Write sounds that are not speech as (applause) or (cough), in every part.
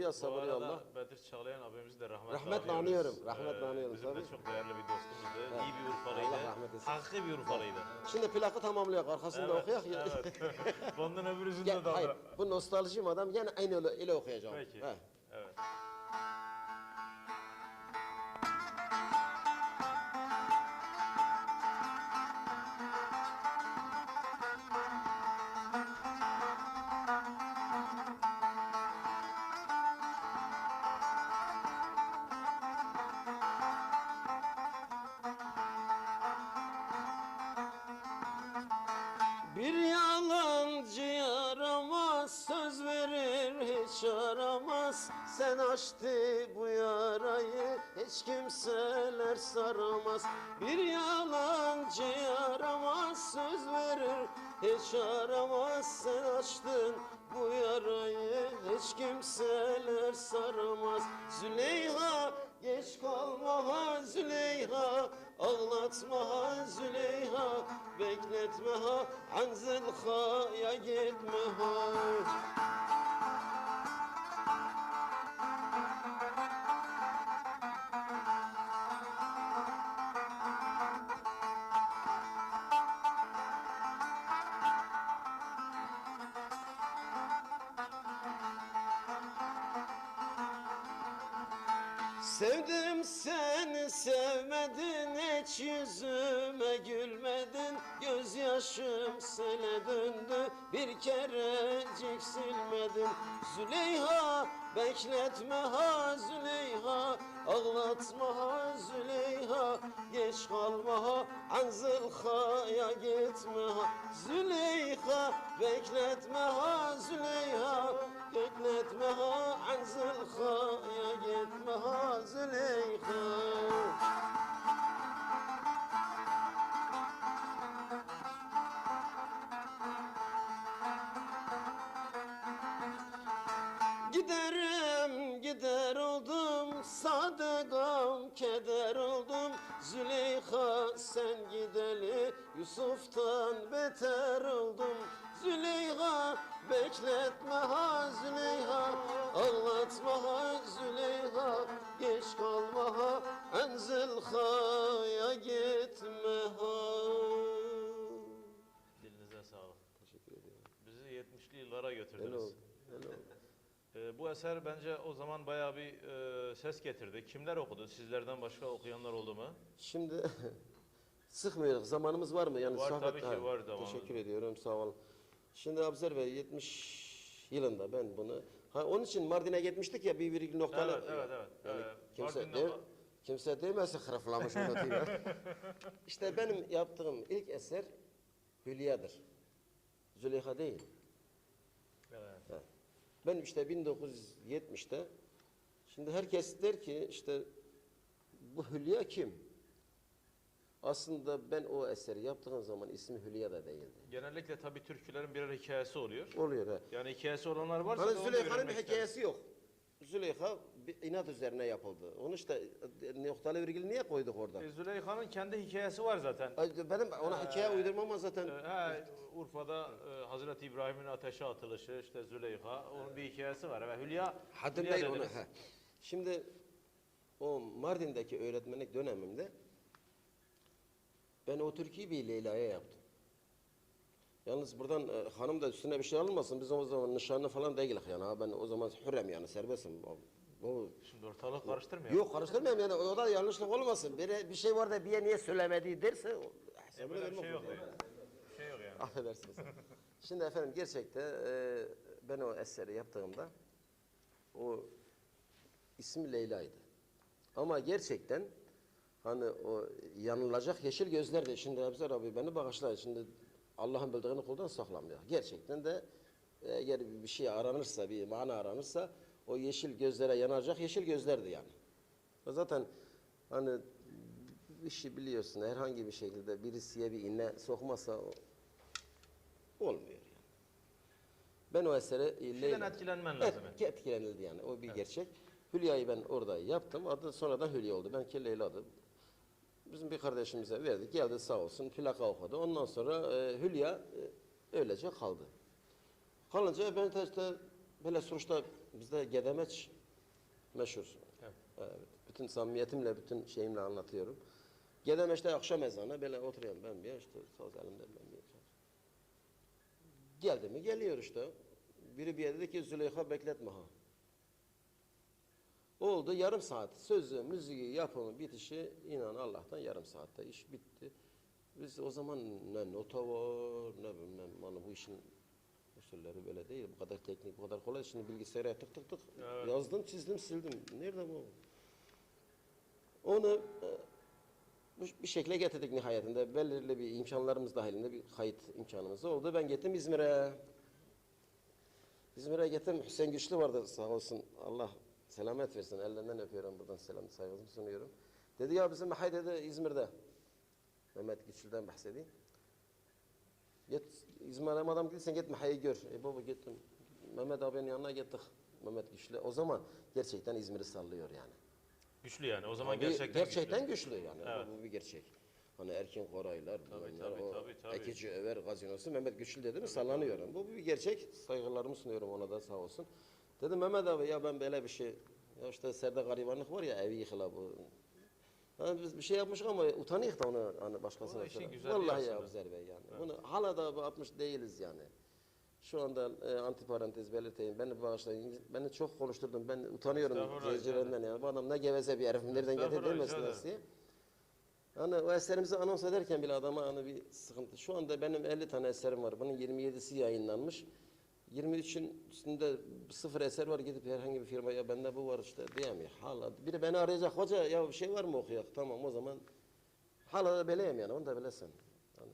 Ya sabır ya Allah. Bedir Çağlayan abimizi de rahmetle, Rahmetle anıyorum, rahmetle anıyorum Bizim de tabii. çok değerli bir dostumuzdu. Evet. İyi bir Urfalıydı. Allah rahmet etsin. Hakkı bir Urfalıydı. Şimdi plakı tamamlayak arkasında okuyak (laughs) ya. Evet. Ondan öbürüzünü Ya, de hayır, bu nostaljim adam yine aynı öyle, öyle okuyacağım. Peki. He. Bir yalancı yaramaz, söz verir hiç aramaz. Sen açtı bu yarayı, hiç kimseler saramaz. Bir yalancı yaramaz, söz verir hiç aramaz. Sen açtın bu yarayı, hiç kimseler saramaz. Züleyha, geç kalma ha Züleyha, ağlatma ha Züleyha, bekletme ha Anzılha'ya gitme ha. Sevdim seni yüzüme gülmedin Gözyaşım sele döndü. Bir kerecik silmedin Züleyha bekletme ha Züleyha. Ağlatma ha Züleyha. Geç kalma ha Anzılha'ya gitme ha. Züleyha bekletme ha Züleyha. Bekletme ha Anzılha'ya gitme ha Züleyha Giderim gider oldum sadıkam keder oldum Züleyha sen gideli Yusuf'tan beter oldum Züleyha bekletme ha Züleyha Ağlatma ha Züleyha Geç kalma ha Enzilha'ya gitme ha Dilinize sağlık. Teşekkür ediyorum. Bizi 70'li yıllara götürdünüz. oldu. Öyle oldu. Ee, bu eser bence o zaman bayağı bir e, ses getirdi. Kimler okudu? Sizlerden başka okuyanlar oldu mu? Şimdi (laughs) sıkmıyoruz. Zamanımız var mı? Yani Var sohbet- tabii ki, Ha, var zamanımız. Teşekkür ediyorum. Sağ olun. Şimdi Abzer Bey 70 yılında ben bunu ha onun için Mardin'e gitmiştik ya bir virgül noktalı. Evet, evet, evet. Yani Evet, kimse Mardin'de de, ama- kimse değmezse hıraflamış unutayım. (laughs) işte benim yaptığım ilk eser Hülya'dır. Züleyha değil. Evet. Ha. Ben işte 1970'te şimdi herkes der ki işte bu Hülya kim? Aslında ben o eseri yaptığım zaman ismi Hülya da değildi. Genellikle tabii türkülerin birer hikayesi oluyor. Oluyor ha. Yani hikayesi olanlar varsa da onu Züleyha'nın bir öğrenmek hikayesi yok. Züleyha bir inat üzerine yapıldı. Onu işte e, noktalı virgül niye koyduk orada? E, Züleyha'nın kendi hikayesi var zaten. Ay, Benim ona hikaye uydurmama zaten Ee, he, Urfa'da e, Hazreti İbrahim'in ateşe atılışı, işte Züleyha, onun bir hikayesi var. Ve Hülya, Hülya Bey onu. he. Şimdi o Mardin'deki öğretmenlik dönemimde ben o türküyü bir Leyla'ya yaptım. Yalnız buradan e, hanım da üstüne bir şey alınmasın. Biz o zaman nişanlı falan değiliz yani. Ha, ben o zaman hürrem yani serbestim. O, Şimdi ortalık karıştırmayalım. yok karıştırmayayım yani o da yanlışlık olmasın. Bir, bir şey var da bir niye söylemediği derse o- hesabını böyle bir vermek şey yok. yani. Bir şey yok yani. (laughs) Affedersiniz. Şimdi efendim gerçekten e, ben o eseri yaptığımda o ismi Leyla'ydı. Ama gerçekten hani o yanılacak yeşil gözlerdi. Şimdi Ebzer abi beni bağışlayın. Şimdi Allah'ın bildiğini kuldan saklamıyor. Gerçekten de eğer bir şey aranırsa, bir mana aranırsa o yeşil gözlere yanacak yeşil gözlerdi yani. Zaten hani bir şey biliyorsun herhangi bir şekilde birisiye bir iğne sokmazsa o- olmuyor yani. Ben o esere Şeyden etkilenmen lazım. Et, etkilenildi yani. O bir gerçek. Hülya'yı ben orada yaptım. Adı sonradan Hülya oldu. Ben ki Leyla'dı. Bizim bir kardeşimize verdik. Geldi sağ olsun. Plaka okudu. Ondan sonra e, Hülya e, öylece kaldı. Kalınca ben de işte böyle sonuçta bizde gedemeç meşhur. Evet. Evet. Bütün samimiyetimle, bütün şeyimle anlatıyorum. Gedemeç'te akşam ezanı böyle oturuyorum ben bir işte saz elimde ben bir Geldi mi geliyor işte. Biri bir dedi ki Züleyha bekletme ha. Oldu yarım saat. Sözü, müziği, yapımı, bitişi inan Allah'tan yarım saatte iş bitti. Biz o zaman ne nota var ne bilmem hani bu işin usulleri böyle değil. Bu kadar teknik, bu kadar kolay. Şimdi bilgisayara tık tık tık Evet. yazdım, çizdim, sildim. Nerede bu? Onu e, bir şekilde getirdik nihayetinde. Belirli bir imkanlarımız dahilinde bir kayıt imkanımız oldu. Ben gittim İzmir'e. İzmir'e gittim. Hüseyin Güçlü vardı sağ olsun. Allah selamet versin. Ellerinden öpüyorum buradan selam saygımı sunuyorum. Dedi ya bizim Mahay dedi İzmir'de. Mehmet Güçlü'den bahsedeyim. Git İzmir'e adam gitsen git Mahay'ı gör. E baba gittim. Mehmet abinin yanına gittik. Mehmet Güçlü. O zaman gerçekten İzmir'i sallıyor yani. Güçlü yani. O zaman gerçekten, gerçekten güçlü. güçlü, yani. Evet. Bu, bu bir gerçek. Hani Erkin Koraylar, Tabii, bunlar, tabii, o tabii, tabii. Ekici Över gazinosu Mehmet Güçlü dedi mi sallanıyor. Bu bir gerçek. Saygılarımı sunuyorum ona da sağ olsun. Dedim Mehmet abi ya ben böyle bir şey ya işte Serde garibanlık var ya evi yıkıla bu. Yani biz bir şey yapmışız ama utanıyız da onu hani başkasına. İşin güzelliği Vallahi ya. Abuzer Bey yani. Bunu hala da yapmış değiliz yani. Şu anda e, antiparantez belirteyim. Beni bağışlayın. Beni çok konuşturdum. Ben utanıyorum seyircilerimden yani. Bu adam ne geveze bir herif. Nereden Estağfurullah, demesinler diye. Hani o eserimizi anons ederken bile adama hani bir sıkıntı. Şu anda benim 50 tane eserim var. Bunun 27'si yayınlanmış. 23'ün üstünde sıfır eser var gidip herhangi bir firmaya bende bu var işte diyemiyor. Hala biri beni arayacak hoca ya bir şey var mı okuyak tamam o zaman hala da beleyim yani onu da bilesin.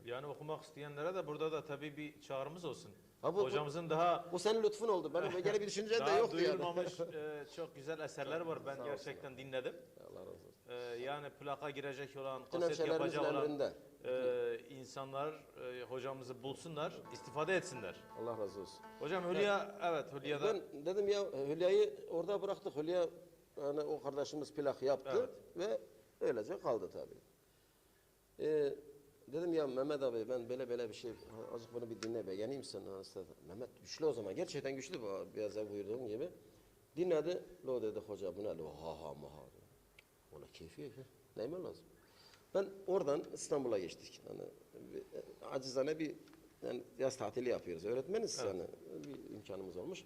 Yani okumak isteyenlere de burada da tabii bir çağrımız olsun. Ha, bu- Hocamızın daha Bu senin lütfun oldu. Benim gene bir düşüncem de (laughs) daha yoktu yani. duyulmamış (laughs) e, çok güzel eserler var. Ben gerçekten dinledim. Allah razı olsun. E, yani plaka girecek olan, Bütün kaset hemşehrilerimizin yapacak olan emrinde. e, insanlar e, hocamızı bulsunlar, istifade etsinler. Allah razı olsun. Hocam Hülya, evet Hülya'da Ben dedim ya Hülya'yı orada bıraktık. Hülya yani o kardeşimiz plak yaptı ve öylece kaldı tabii. Ee, dedim ya Mehmet abi ben böyle böyle bir şey azıcık bunu bir dinle be yeneyim sen ha, usta. Mehmet güçlü o zaman gerçekten güçlü bu biraz evvel buyurduğum gibi. Dinledi. Lo dedi hoca bu ne lo ha ha ma ha. Ona keyfi yok. Neyme lazım. Ben oradan İstanbul'a geçtik. Yani bir, e, acizane bir yani yaz tatili yapıyoruz. Öğretmeniz yani bir imkanımız olmuş.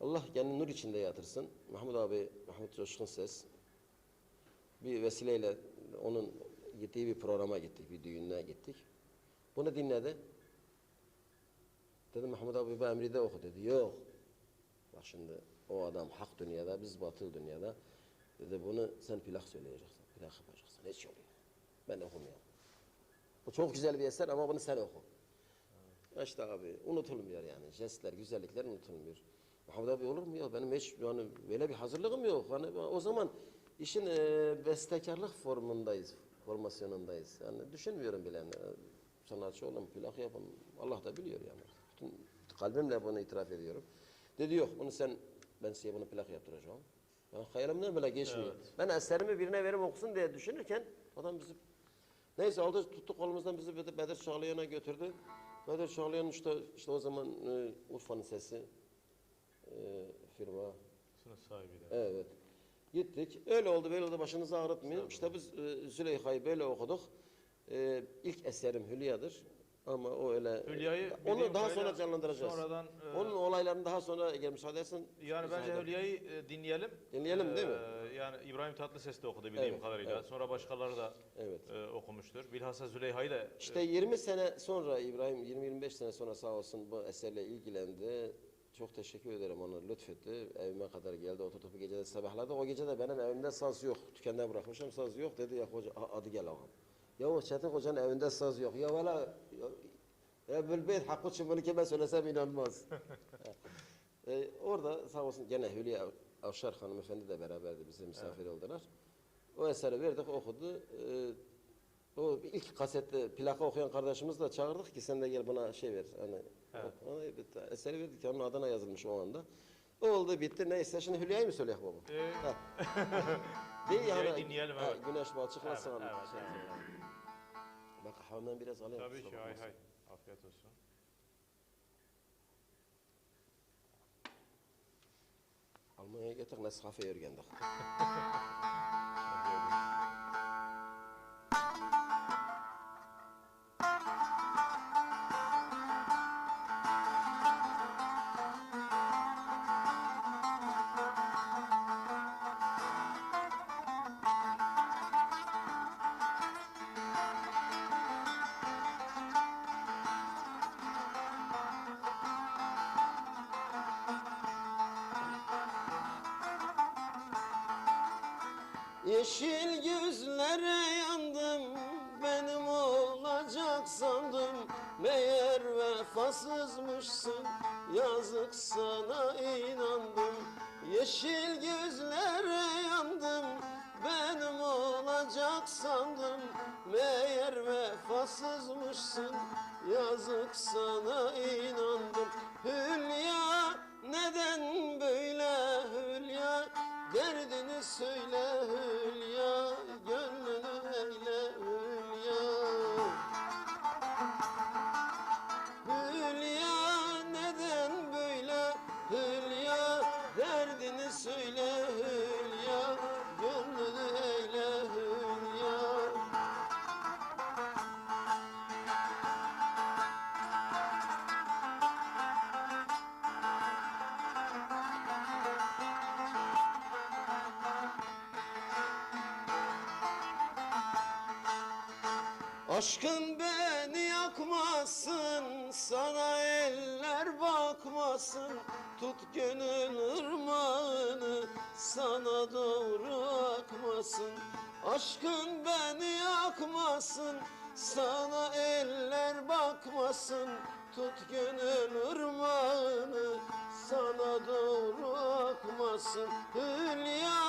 Allah kendini nur içinde yatırsın. Mahmut abi, Mahmut Coşkun Ses bir vesileyle onun gittiği bir programa gittik, bir düğününe gittik. Bunu dinledi. Dedim Mahmut abi bu emride oku dedi. Yok. Bak şimdi o adam hak dünyada, biz batıl dünyada. Dedi bunu sen plak söyleyeceksin, plak yapacaksın. Hiç oluyor. Ben okumuyorum. Bu çok güzel bir eser ama bunu sen oku. Ya İşte abi unutulmuyor yani. Jestler, güzellikler unutulmuyor. Muhammed abi olur mu ya? Benim hiç yani böyle bir hazırlığım yok. Hani o zaman işin e, bestekarlık formundayız, formasyonundayız. Yani düşünmüyorum bile. Yani, sanatçı olun, plak yapın. Allah da biliyor yani. Bütün kalbimle bunu itiraf ediyorum. Dedi yok bunu sen, ben size bunu plak yaptıracağım. Yani hayalimden bile geçmiyor. Ben eserimi birine verim okusun diye düşünürken adam bizi Neyse aldı tuttu kolumuzdan bizi Bedir, Çağlayan'a götürdü. Bedir Çağlayan işte, işte o zaman e, Urfa'nın sesi e, firma. sınıf sahibi de. Evet. Gittik. Öyle oldu böyle oldu başınızı ağrıtmayın. İşte biz e, Züleyha'yı böyle okuduk. E, ilk eserim Hülya'dır. Ama o öyle... Hülya'yı Onu daha sonra canlandıracağız. sonradan, e, Onun olaylarını daha sonra eğer müsaade etsin. Yani bence Hülya'yı e, dinleyelim. Dinleyelim, değil mi? Yani İbrahim Tatlıses de okudu bildiğim Evet, kadarıyla. evet. Sonra başkaları da Evet. e, okumuştur. Bilhassa Züleyha'yı da İşte 20 sene sonra İbrahim 20-25 sene sonra sağ olsun bu eserle ilgilendi. Çok teşekkür ederim ona lütfetti. Evime kadar geldi oturduk bir gecede sabahladı. O gece de benim evimde saz yok. Tükende bırakmışım saz yok. Dedi ya hoca "Ha, hadi gel ağam. Ya Çetin hocanın evinde saz yok. Ya valla ya Bülbeyt hakkı bunu kime söylesem inanmaz. (laughs) e, orada sağ olsun gene Hülya Avşar hanımefendi de beraberdi bize misafir oldular. O eseri verdik okudu. E, o ilk kasette plaka okuyan kardeşimiz de çağırdık ki sen de gel buna şey ver. Hani Evet. ona bir eseri verdik onun adına yazılmış o anda. Oldu bitti neyse şimdi Hülya'yı mı söyleyek baba? Ee, Ha. (laughs) Değil yani. dinleyelim, ha, evet. Güneş balçıklasın. Evet, Evet, evet, evet. Bak kahvemden biraz alayım. tabii ki hay hay. Afiyet olsun. Almanya'ya gittik, Nescafe öğrendik. Yeşil gözlere yandım benim olacak sandım. Meğer vefasızmışsın yazık sana inandım. Yeşil gözlere yandım benim olacak sandım. Meğer vefasızmışsın yazık sana inandım. Hülya neden böyle Hülya? Derdini söyle Hülya Aşkın beni yakmasın, sana eller bakmasın. Tut gönül ırmağını, sana doğru akmasın. Aşkın beni yakmasın, sana eller bakmasın. Tut gönül ırmağını, sana doğru akmasın. Hülya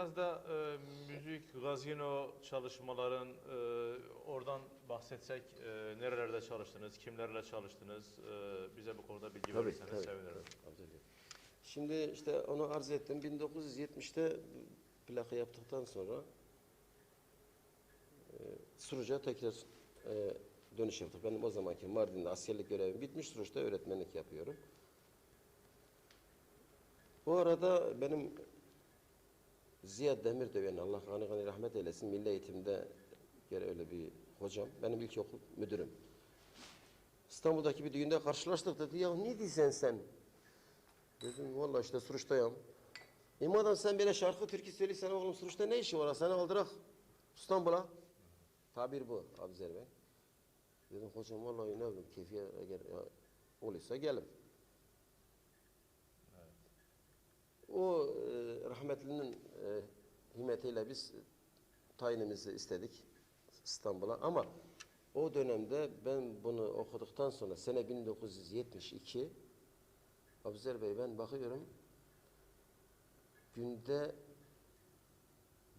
Biraz da e, müzik, gazino çalışmaların e, oradan bahsetsek e, nerelerde çalıştınız, kimlerle çalıştınız e, bize bu konuda bilgi Tabii, verirseniz tabii, sevinirim. tabii, tabii. Şimdi işte onu arz ettim. 1970'te plaka yaptıktan sonra e, Suruç'a tekrar e, dönüş yaptık. Benim o zamanki Mardin'de askerlik görevim bitmiş. Suruç'ta öğretmenlik yapıyorum. Bu arada benim Ziya Demirdöven, Allah gani gani rahmet eylesin, milli eğitimde gene öyle bir hocam. Benim ilkokul müdürüm. İstanbul'daki bir düğünde karşılaştık dedi. Ya ne diyorsun sen? Dedim vallahi işte Suruç'tayım. E madem sen böyle şarkı türkü söylüyorsan oğlum Suruç'ta ne işi var? Seni aldırak İstanbul'a. Tabir bu Abuzer Bey. Dedim hocam vallahi ne bileyim keyfiye eğer ya, olursa gelin. O e, rahmetlinin e, himmetiyle biz tayinimizi istedik İstanbul'a ama o dönemde ben bunu okuduktan sonra sene 1972 Abuzer Bey ben bakıyorum günde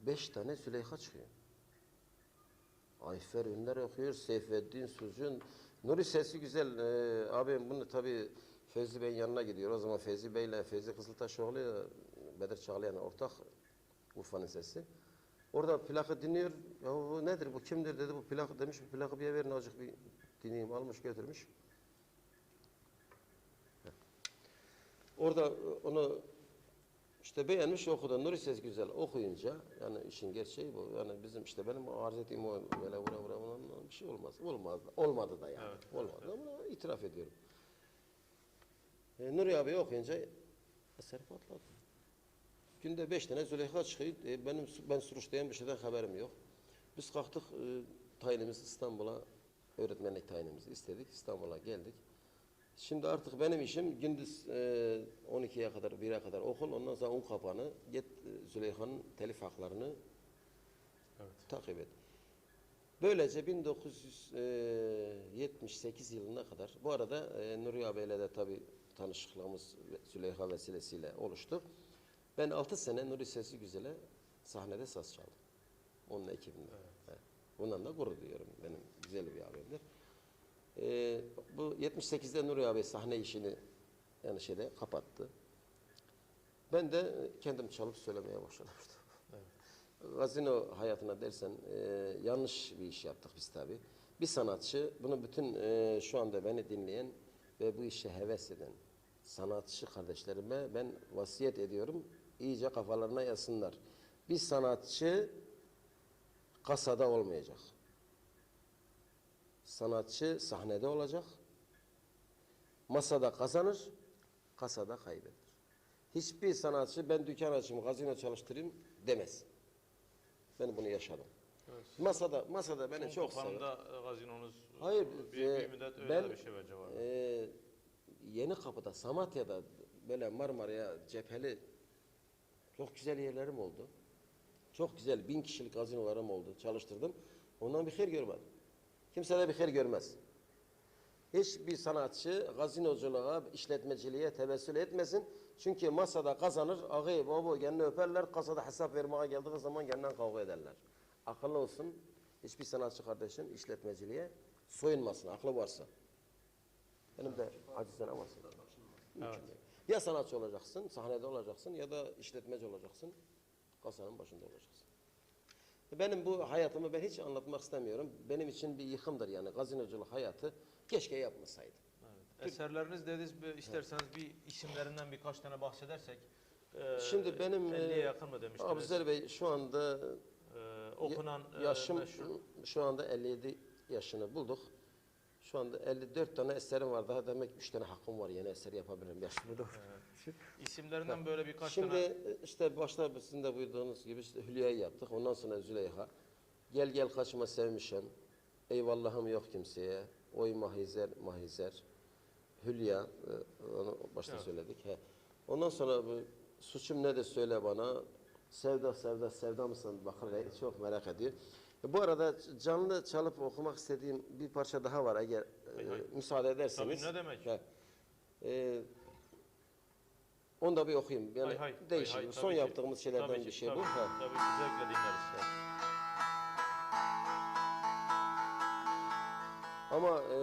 beş tane Züleyha çıkıyor. Ayfer Ünler okuyor, Seyfeddin Sucun. Nuri sesi güzel. Ee, abim bunu tabii Fevzi Bey'in yanına gidiyor. O zaman Fevzi Bey'le Fevzi Kızıltaşoğlu ile Bedir Çağlayan ortak Urfa'nın sesi. Orada plakı dinliyor. Ya bu nedir bu kimdir dedi bu plakı demiş. Bu plakı bir verin azıcık bir dinleyeyim. Almış götürmüş. Orada onu işte beğenmiş okudu. Nuri ses güzel okuyunca yani işin gerçeği bu. Yani bizim işte benim arz ettiğim o böyle vura vura vura bir şey olmaz. Olmaz. Olmadı da yani. Evet, Olmadı ama itiraf ediyorum. E, Nuri abi okuyunca eser patladı. Günde beş tane Züleyha çıkıyor. E, benim ben Suruç'tayım bir şeyden haberim yok. Biz kalktık e, tayinimiz İstanbul'a öğretmenlik tayinimizi istedik. İstanbul'a geldik. Şimdi artık benim işim gündüz e, 12'ye kadar 1'e kadar okul ondan sonra un kapanı git e, Züleyha'nın telif haklarını Evet. takip et. Böylece 1978 yılına kadar bu arada e, Nuri abiyle de tabi tanışıklığımız Züleyha vesilesiyle oluştu. Ben 6 sene Nuri Sesi Güzel'e sahnede saz çaldım. Onun ekibinde. Evet. Bundan da gurur duyuyorum. Benim güzel bir abimdir. Ee, bu 78'de Nuri abi sahne işini yani şeyde kapattı. Ben de kendim çalıp söylemeye başladım. (laughs) Gazino hayatına dersen e, yanlış bir iş yaptık biz tabi. Bir sanatçı, bunu bütün e, şu anda beni dinleyen ve bu işe heves eden sanatçı kardeşlerime ben vasiyet ediyorum. iyice kafalarına yazsınlar. Bir sanatçı kasada olmayacak. Sanatçı sahnede olacak. Masada kazanır, kasada kaybeder. Hiçbir sanatçı ben dükkan açayım, gazino çalıştırayım demez. Ben bunu yaşadım. Masada masada beni çok sever. Kapanımda e, gazinonuz Hayır, bir, bir e, müddet öyle ben, bir şey bence var. Ee, Yeni Kapı'da, Samatya'da böyle Marmara'ya cepheli çok güzel yerlerim oldu. Çok güzel bin kişilik gazinolarım oldu. Çalıştırdım. Ondan bir hayır görmedim. Kimse de bir hayır görmez. Hiçbir sanatçı gazinoculuğa, işletmeciliğe tevessül etmesin. Çünkü masada kazanır, ağayı baba kendini öperler, kasada hesap vermeye geldiği zaman kendinden kavga ederler. Akıllı olsun, hiçbir sanatçı kardeşin işletmeciliğe soyunmasın, aklı varsa. Benim de acizane varsa. Evet. Ya sanatçı olacaksın, sahnede olacaksın ya da işletmeci olacaksın, kasanın başında olacaksın. Benim bu hayatımı ben hiç anlatmak istemiyorum. Benim için bir yıkımdır yani gazinoculuk hayatı. Keşke yapmasaydım. Evet. Eserleriniz dediniz, isterseniz bir isimlerinden birkaç tane bahsedersek. e, Şimdi benim 50'ye e, yakın mı demiştiniz? Abuzer Bey şu anda E, okunan e, yaşım meşhur. şu anda 57 yaşını bulduk. Şu anda 54 tane eserim var. Daha demek 3 tane hakkım var. Yeni eser yapabilirim. Yaşım bulduk. isimlerinden böyle birkaç Şimdi tane. e, işte başta sizin de buyurduğunuz gibi işte Hülya'yı yaptık. Ondan sonra Züleyha. Gel gel kaçma sevmişim. Eyvallahım yok kimseye. Oy mahizer mahizer. Hülya. e, Onu başta Evet. söyledik. He. Ondan sonra bu suçum nedir söyle bana. Sevda sevda sevda mısın? Bakır Bey çok merak ediyor. E, Bu arada canlı çalıp okumak istediğim bir parça daha var eğer Hay e, hay. müsaade ederseniz. Tabii, ne demek? He. E, onu da bir okuyayım. Yani Hay hay, değişik. hay hay, Son tabii ki. yaptığımız şeylerden Tabii bir şey tabii, bu. Tabii ki zevkle dinleriz. Ama e,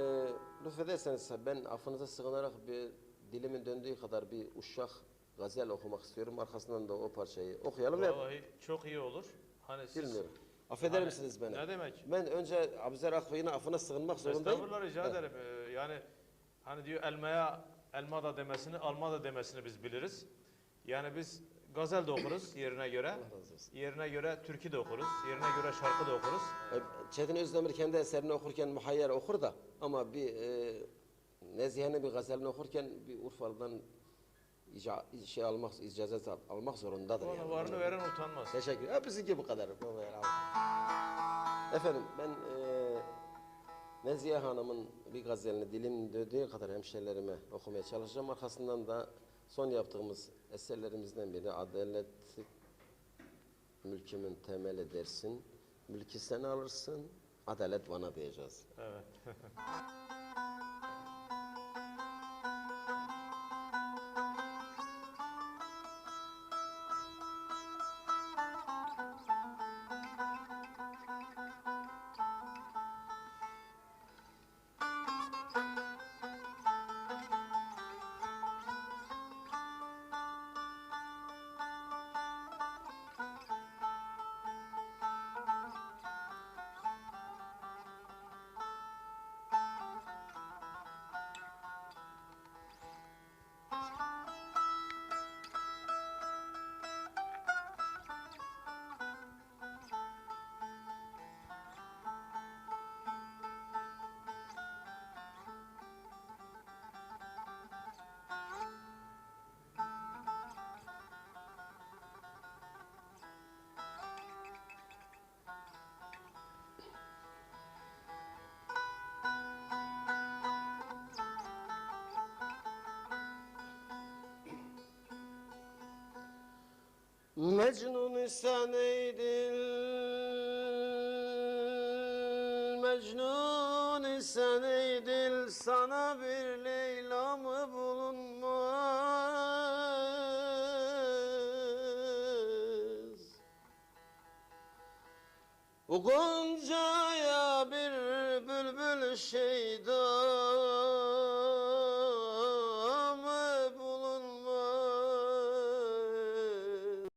lütfederseniz ben affınıza sığınarak bir dilimin döndüğü kadar bir uşak gazel okumak istiyorum. Arkasından da o parçayı okuyalım ve Vallahi çok iyi olur. Hani siz bilmiyorum. Affeder Hani, misiniz beni? Ne demek? Ben önce Abuzer Akbey'in affına sığınmak zorundayım. Estağfurullah rica Ha. ederim. Ee, yani hani diyor elmaya elma da demesini, alma da demesini biz biliriz. Yani biz gazel de okuruz (coughs) yerine göre. Yerine göre türkü de okuruz. Yerine göre şarkı da okuruz. Çetin Özdemir kendi eserini okurken muhayyer okur da ama bir e, Nezihe'nin bir gazelini okurken bir Urfalı'dan ica, şey almak, icazet al- almak zorundadır. Ona yani. varını veren utanmaz. Teşekkür ederim. Bizimki bu kadar. Efendim ben eee Nezihe Hanım'ın bir gazelini dilim döndüğü kadar hemşerilerime okumaya çalışacağım. Arkasından da son yaptığımız eserlerimizden biri Adalet mülkümün temeli dersin. Mülkü sen alırsın. Adalet bana diyeceğiz. Evet. (laughs) Mecnun sen eydil Mecnun sen eydil Sana bir Leyla mı bulunmaz? Okun